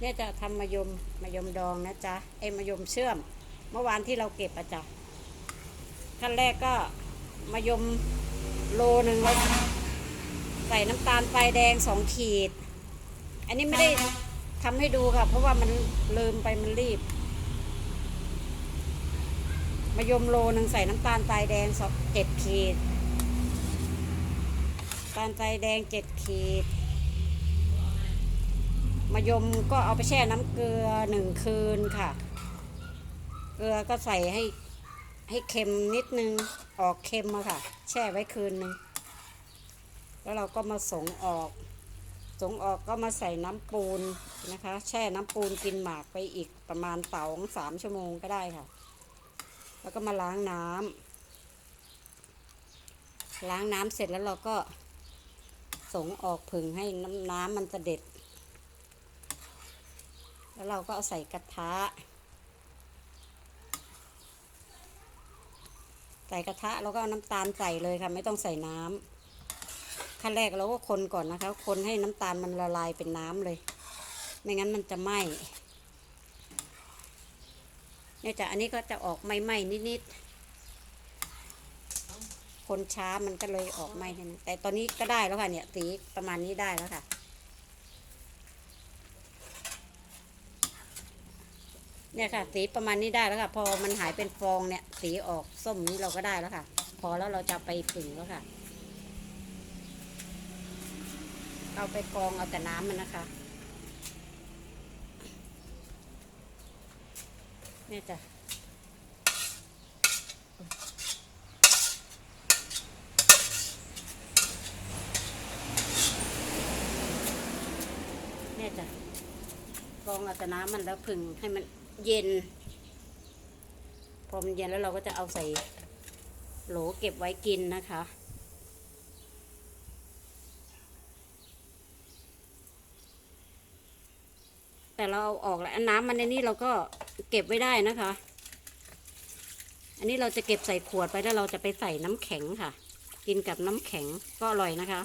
เนี่ยจะทำมะยมมะยมดองนะจ๊ะไอ้มะยมเชื่อม เมื่อวานที่เราเก็บอะจ๊ะขั้นแรกก็มะยมโลหนึ่งใส่น้ำตาลปลายแดงสองขีด อันนี้ไม่ได้ทำให้ดูค่ะ เพราะว่ามันลืมไปมันรีบมะยมโลหนึ่งใส่น้ำตาลทรายแดงสองเจ็ดขีดน้ำตาลทรายแดงเจ็ดขีด มะยมก็เอาไปแช่น้ำเกลือหนึ่งคืนค่ะ เกลือก็ใส่ให้ให้เค็มนิดนึง ออกเค็มอะค่ะ แช่ไว้คืนนึง แล้วเราก็มาสงออก สงออกก็มาใส่น้ำปูนนะคะ แช่น้ำปูนกินหมากไปอีกประมาณสองสามชั่วโมงก็ได้ค่ะ แล้วก็มาล้างน้ำล้างน้ำเสร็จแล้วเราก็สงออกผึ่งให้น้ำน้ำมันจะเด็ด แล้วเราก็เอาใส่กระทะ ใส่กระทะแล้วก็เอาน้ำตาลใส่เลยค่ะ ไม่ต้องใส่น้ำขั้นแรกเราก็คนก่อนนะคะ คนให้น้ำตาลมันละลายเป็นน้ำเลย ไม่งั้นมันจะไหม้เนี่ยจ้ะอันนี้ก็จะออกไหม้ๆนิดๆคนช้ามันก็เลยออกไหม้นิดนึงแต่ตอนนี้ก็ได้แล้วค่ะเนี่ยสีประมาณนี้ได้แล้วค่ะ เนี่ยค่ะ สีประมาณนี้ได้แล้วค่ะ พอมันหายเป็นฟองเนี่ย สีออกส้มนี้เราก็ได้แล้วค่ะ พอแล้วเราจะไปผึ่งแล้วค่ะเอาไปกรองเอาแต่น้ำมันนะคะเนี่ยจ้ะเนี่ยจ้ะกรองเอาแต่น้ำมันแล้วผึ่งให้มัน เย็น พอมันเย็นแล้วเราก็จะเอาใส่โหลเก็บไว้กินนะคะ แต่เราเอาออกแล้วอันน้ำมันในนี้เราก็เก็บไว้ได้นะคะ อันนี้เราจะเก็บใส่ขวดไปแล้วเราจะไปใส่น้ำแข็งค่ะ กินกับน้ำแข็งก็อร่อยนะคะ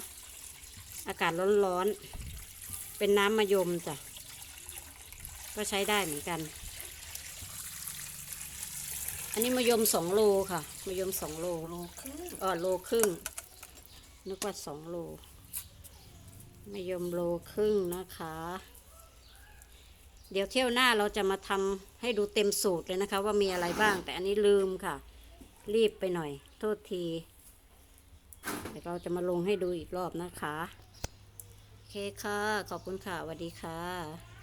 อากาศร้อนๆเป็นน้ำมะยมจ้ะก็ใช้ได้เหมือนกัน อันนี้มะยมสองโลค่ะมะยมสองโลโลครึ่งอ๋อโลครึ่ง นึกว่าสองโลมะยมโลครึ่งนะคะ เดี๋ยวเที่ยวหน้าเราจะมาทำให้ดูเต็มสูตรเลยนะคะ ว่ามีอะไรบ้าง แต่อันนี้ลืมค่ะ รีบไปหน่อย โทษทีเดี๋ยวเราจะมาลงให้ดูอีกรอบนะคะ โอเคค่ะ ขอบคุณค่ะสวัสดีค่ะ